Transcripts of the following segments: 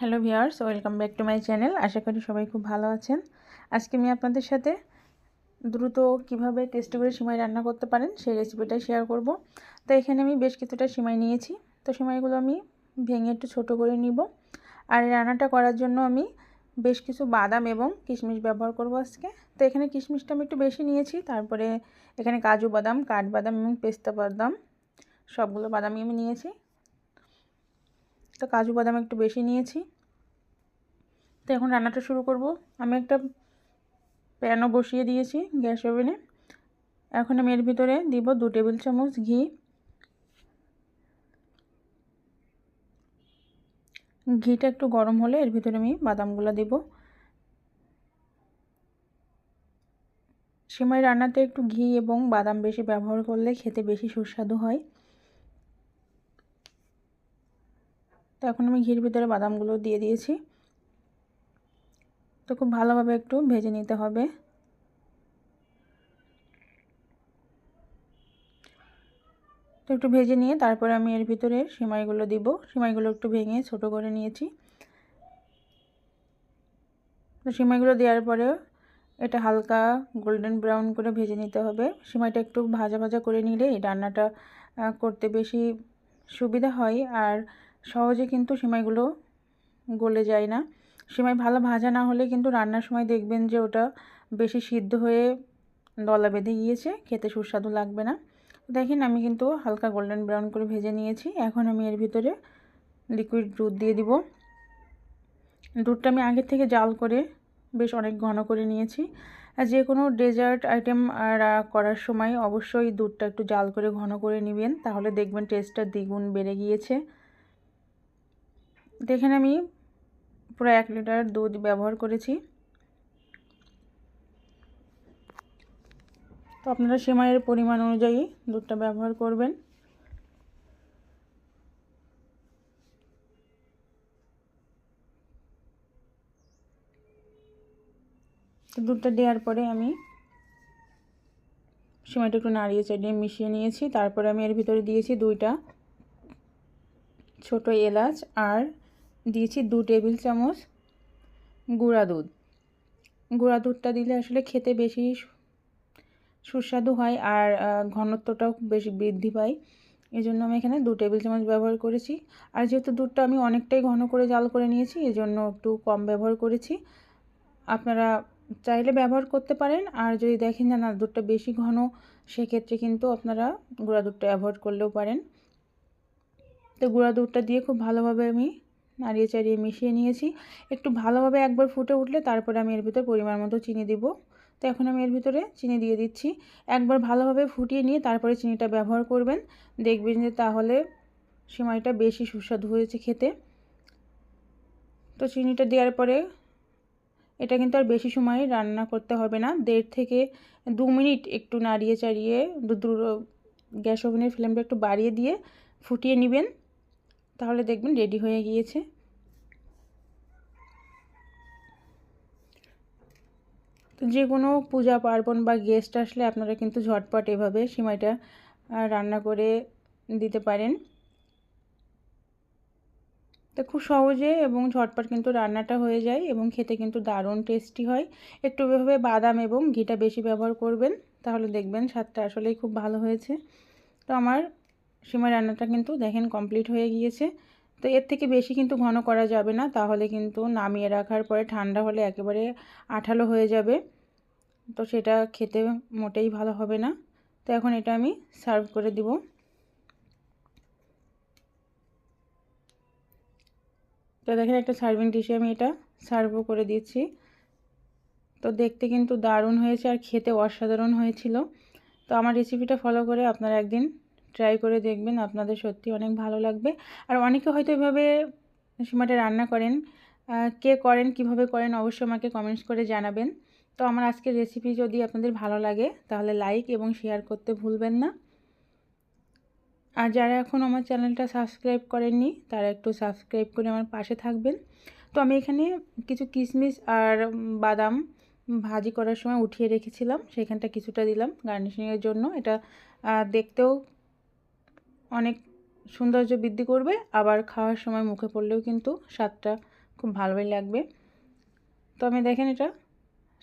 Hello viewers, welcome back to my channel. আশা করি সবাই খুব ভালো আছেন। আজকে আমি আপনাদের সাথে দ্রুত কীভাবে টেস্টি করে সিমাই রান্না করতে পারেন সেই রেসিপিটাই শেয়ার করব। তো এখানে আমি বেশ কিছুটা সিমাই নিয়েছি। তো সিমাইগুলো আমি ভেঙে একটু ছোট করে নিব। আর রান্নাটা করার জন্য আমি বেশ কিছু বাদাম এবং কিশমিশ ব্যবহার করব আজকে। তো এখানে কিশমিশটা আমি একটু বেশি নিয়েছি। তারপরে এখানে কাজু বাদাম কাঠবাদাম এবং পেস্তা বাদাম সবগুলো বাদামই আমি নিয়েছি। তো কাজু বাদাম একটু বেশি নিয়েছি। তো এখন রান্নাটা শুরু করব। আমি একটা প্যানও বসিয়ে দিয়েছি গ্যাস ওভেনে। এখন আমি এর ভিতরে দিব দু টেবিল চামচ ঘি। ঘিটা একটু গরম হলে এর ভিতরে আমি বাদামগুলো দিব। সেমাই রান্নাতে একটু ঘি এবং বাদাম বেশি ব্যবহার করলে খেতে বেশি সুস্বাদু হয়। তো এখন আমি ঘির ভিতরে বাদামগুলো দিয়ে দিয়েছি। তো খুব ভালোভাবে একটু ভেজে নিতে হবে। তো একটু ভেজে নিয়ে তারপরে আমি এর ভিতরে সিমাইগুলো দিব। সিমাইগুলো একটু ভেঙে ছোট করে নিয়েছি। তো সিমাইগুলো দেওয়ার পরে এটা হালকা গোল্ডেন ব্রাউন করে ভেজে নিতে হবে। সিমাইটা একটু ভাজা ভাজা করে নিলে এই রান্নাটা করতে বেশি সুবিধা হয়। আর সহজে কিন্তু সিমাইগুলো গলে যায় না। সিমাই ভালো ভাজা না হলে কিন্তু রান্নার সময় দেখবেন যে ওটা বেশি সিদ্ধ হয়ে দলা বেঁধে গিয়েছে, খেতে সুস্বাদু লাগবে না। দেখেন আমি কিন্তু হালকা গোল্ডেন ব্রাউন করে ভেজে নিয়েছি। এখন আমি এর ভিতরে লিকুইড দুধ দিয়ে দিব। দুধটা আমি আগের থেকে জাল করে বেশ অনেক ঘন করে নিয়েছি। আর যে কোনো ডেজার্ট আইটেম করার সময় অবশ্যই দুধটা একটু জাল করে ঘন করে নেবেন, তাহলে দেখবেন টেস্টটা দ্বিগুণ বেড়ে গিয়েছে। দেখেন আমি পুরো এক লিটার দুধ ব্যবহার করেছি। তো আপনারা সেমাইয়ের পরিমাণ অনুযায়ী দুধটা ব্যবহার করবেন। দুধটা দেওয়ার পরে আমি সেমাইটা একটু নাড়িয়ে চাড়িয়ে মিশিয়ে নিয়েছি। তারপরে আমি এর ভিতরে দিয়েছি দুইটা ছোট এলাচ আর দিয়েছি দু টেবিল চামচ গুঁড়া দুধ। গুঁড়া দুধটা দিলে আসলে খেতে বেশি সুস্বাদু হয় আর ঘনত্বটাও বেশি বৃদ্ধি পায়। এই জন্য আমি এখানে দু টেবিল চামচ ব্যবহার করেছি। আর যেহেতু দুধটা আমি অনেকটাই ঘন করে জাল করে নিয়েছি এই জন্য একটু কম ব্যবহার করেছি। আপনারা চাইলে ব্যবহার করতে পারেন, আর যদি দেখেন যে না, দুধটা বেশি ঘন, সেক্ষেত্রে কিন্তু আপনারা গুঁড়া দুধটা অ্যাভয়েড করলেও পারেন। তো গুঁড়া দুধটা দিয়ে খুব ভালোভাবে আমি নাড়িয়ে চাড়িয়ে মিশিয়ে নিয়েছি। একটু ভালোভাবে একবার ফুটে উঠলে তারপরে আমি এর ভিতরে পরিমাণ মতো চিনি দিব। তো এখন আমি এর ভিতরে চিনি দিয়ে দিচ্ছি। একবার ভালোভাবে ফুটিয়ে নিয়ে তারপরে চিনিটা ব্যবহার করবেন। দেখবেন যে তাহলে সিমাইটা বেশি সুস্বাদু হয়েছে খেতে। তো চিনিটা দেওয়ার পরে এটা কিন্তু আর বেশি সময় রান্না করতে হবে না। দেড় থেকে দু মিনিট একটু নাড়িয়ে চাড়িয়ে গ্যাস ওভেনের ফ্লেমটা একটু বাড়িয়ে দিয়ে ফুটিয়ে নেবেন। তাহলে দেখবেন রেডি হয়ে গিয়েছে। তো যে কোনো পূজা পার্বণ বা গেস্ট আসলে আপনারা কিন্তু ঝটপট এভাবে সিমাইটা রান্না করে দিতে পারেন। তো খুব সহজে এবং ঝটপট কিন্তু রান্নাটা হয়ে যায় এবং খেতে কিন্তু দারুণ টেস্টি হয়। একটু এভাবে বাদাম এবং ঘিটা বেশি ব্যবহার করবেন, তাহলে দেখবেন স্বাদটা আসলেই খুব ভালো হয়েছে। তো আমার সিমাই রান্নাটা কিন্তু দেখেন কমপ্লিট হয়ে গিয়েছে। তো এর থেকে বেশি কিন্তু ঘন করা যাবে না, তাহলে কিন্তু নামিয়ে রাখার পরে ঠান্ডা হলে একেবারে আঠালো হয়ে যাবে। তো সেটা খেতে মোটেই ভালো হবে না। তো এখন এটা আমি সার্ভ করে দিব। তো দেখেন একটা সার্ভিং ডিশে আমি এটা সার্ভও করে দিচ্ছি তো দেখতে কিন্তু দারুণ হয়েছে আর খেতে অসাধারণ হয়েছিল। তো আমার রেসিপিটা ফলো করে আপনারা একদিন ট্রাই করে দেখবেন, আপনাদের সত্যি অনেক ভালো লাগবে। আর অনেকে হয়তো এভাবে সীমাটা রান্না করেন কে করেন, কীভাবে করেন অবশ্যই আমাকে কমেন্টস করে জানাবেন। তো আমার আজকের রেসিপি যদি আপনাদের ভালো লাগে, তাহলে লাইক এবং শেয়ার করতে ভুলবেন না। আর যারা এখন আমার চ্যানেলটা সাবস্ক্রাইব করেননি, তারা একটু সাবস্ক্রাইব করে আমার পাশে থাকবেন। তো আমি এখানে কিছু কিশমিশ আর বাদাম ভাজি করার সময় উঠিয়ে রেখেছিলাম, সেখানটা কিছুটা দিলাম গার্নিশিংয়ের জন্য। এটা দেখতেও অনেক সৌন্দর্য বৃদ্ধি করবে, আবার খাওয়ার সময় মুখে পড়লেও কিন্তু স্বাদটা খুব ভালোই লাগবে। তো আমি দেখেন এটা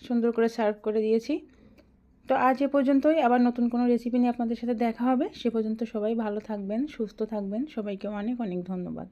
সুন্দর করে সার্ভ করে দিয়েছি। তো আজ এ পর্যন্তই, আবার নতুন কোনো রেসিপি নিয়ে আপনাদের সাথে দেখা হবে। সে পর্যন্ত সবাই ভালো থাকবেন, সুস্থ থাকবেন। সবাইকে অনেক অনেক ধন্যবাদ।